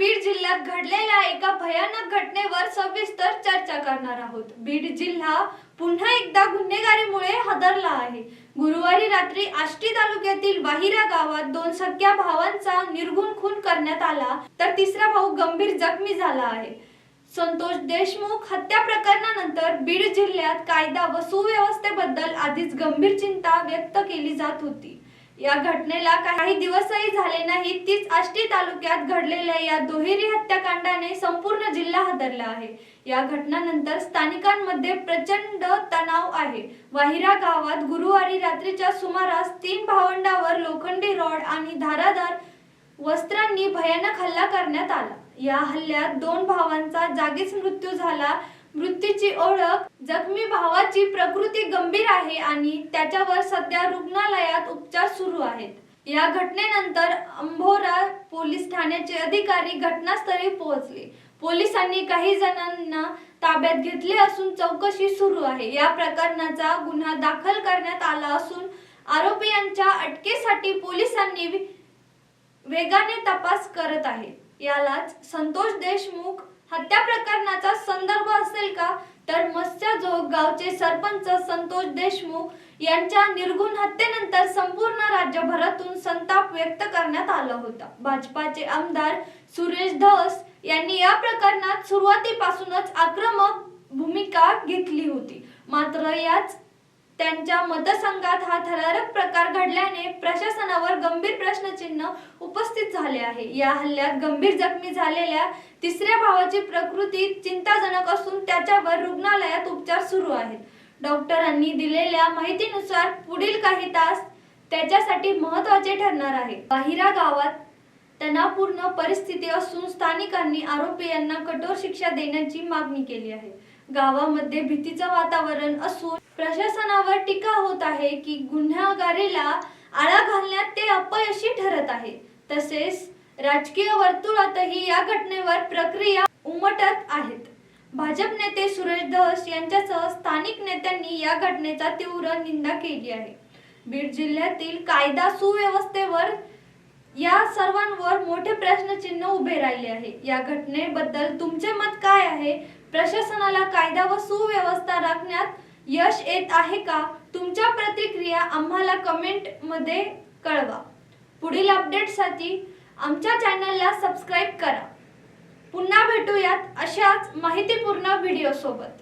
बीड जिल्ह्यात घडलेल्या एका भयानक घटनेवर सविस्तर चर्चा करणार आहोत. बीड जिल्हा पुन्हा एकदा गुन्हेगारीमुळे हादरला आहे. गुरुवारी रात्री आष्टी तालुक्यातील वाहिरा गावात दोन सख्या भावांचा निर्गुण खून करण्यात आला तर तिसरा भाऊ गंभीर जखमी झाला आहे. संतोष देशमुख हत्या प्रकरणानंतर बीड जिल्ह्यात कायदा व सुव्यवस्थेबद्दल आधीच गंभीर चिंता व्यक्त केली जात होती. या घटनेला काही दिवसही झाले नाही तीच आष्टी तालुक्यात घडलेल्या या दुहेरी हत्याकांडाने संपूर्ण जिल्हा हादरला आहे. या घटनानंतर स्थानिकांमध्ये प्रचंड तणाव आहे. वाहिरा गावात गुरुवारी रात्रीच्या सुमारास तीन भावंडावर लोखंडी रॉड आणि धारादार वस्त्रांनी भयानक हल्ला करण्यात आला. या हल्ल्यात दोन भावांचा जागीच मृत्यू झाला. मृत्यूची ओळख जखमी भावाची प्रकृती गंभीर आहे आणि त्याच्यावर सध्या रुग्णालयात उपचार सुरू आहेत. या घटनेनंतर अंभोरा पोलीस ठाण्याचे अधिकारी घटनास्थळी पोहोचले. पोलिसांनी काही जणांना ताब्यात घेतले असून चौकशी सुरू आहे. या प्रकरणाचा गुन्हा दाखल करण्यात आला असून आरोपीयांच्या अटकेसाठी पोलिसांनी वेगाने तपास करत आहे. यालाच संतोष देशमुख हत्या प्रकरणाचा संदर्भ असेल का? तर मत्स्यजोग गावचे सरपंच संतोष देशमुख यांच्या निर्गुण हत्येनंतर संपूर्ण राज्यभरातून संताप व्यक्त करण्यात आला होता. भाजपाचे आमदार सुरेश धस यांनी या प्रकरणात सुरुवातीपासूनच आक्रमक भूमिका घेतली होती. मात्र याच त्यांच्या मतसंघात हा थरारक प्रकार घडल्याने प्रशासनावर गंभीर प्रश्नचिन्ह उपस्थित झाले आहे. या हल्ल्यात गंभीर जखमी झालेल्या तिसऱ्या भावाची प्रकृती चिंताजनक असून त्याच्यावर रुग्णालयात उपचार सुरू आहेत. डॉक्टरांनी दिलेल्या माहितीनुसार पुढील काही तास त्याच्यासाठी महत्त्वाचे ठरणार आहे. बाहिरा गावात तणावपूर्ण परिस्थिती असून स्थानिकांनी आरोपी यांना कठोर शिक्षा देण्याची मागणी केली आहे. गावामध्ये भीतीचं वातावरण असून प्रशासनावर टीका होत आहे की गुन्हेगारीला आळा घालण्यात ते अपयशी ठरत आहे. तसेच राजकीय वर्तुळातही या घटनेवर प्रक्रिया उमटत आहेत. भाजप नेते सुरेश धस यांच्यासह स्थानिक नेत्यांनी या घटनेचा तीव्र निंदा केली आहे. बीड जिल्ह्यातील कायदा सुव्यवस्थेवर या सर्वांवर मोठे प्रश्नचिन्ह उभे राहिले आहे. या घटनेबद्दल तुमचे मत काय आहे? प्रशासनाला कायदा व सुव्यवस्था राखण्यात यश येत आहे का? तुमच्या प्रतिक्रिया आम्हाला कमेंटमध्ये कळवा. पुढील अपडेटसाठी आमच्या चॅनलला सबस्क्राईब करा. पुन्हा भेटूयात अशाच माहितीपूर्ण व्हिडिओ सोबत.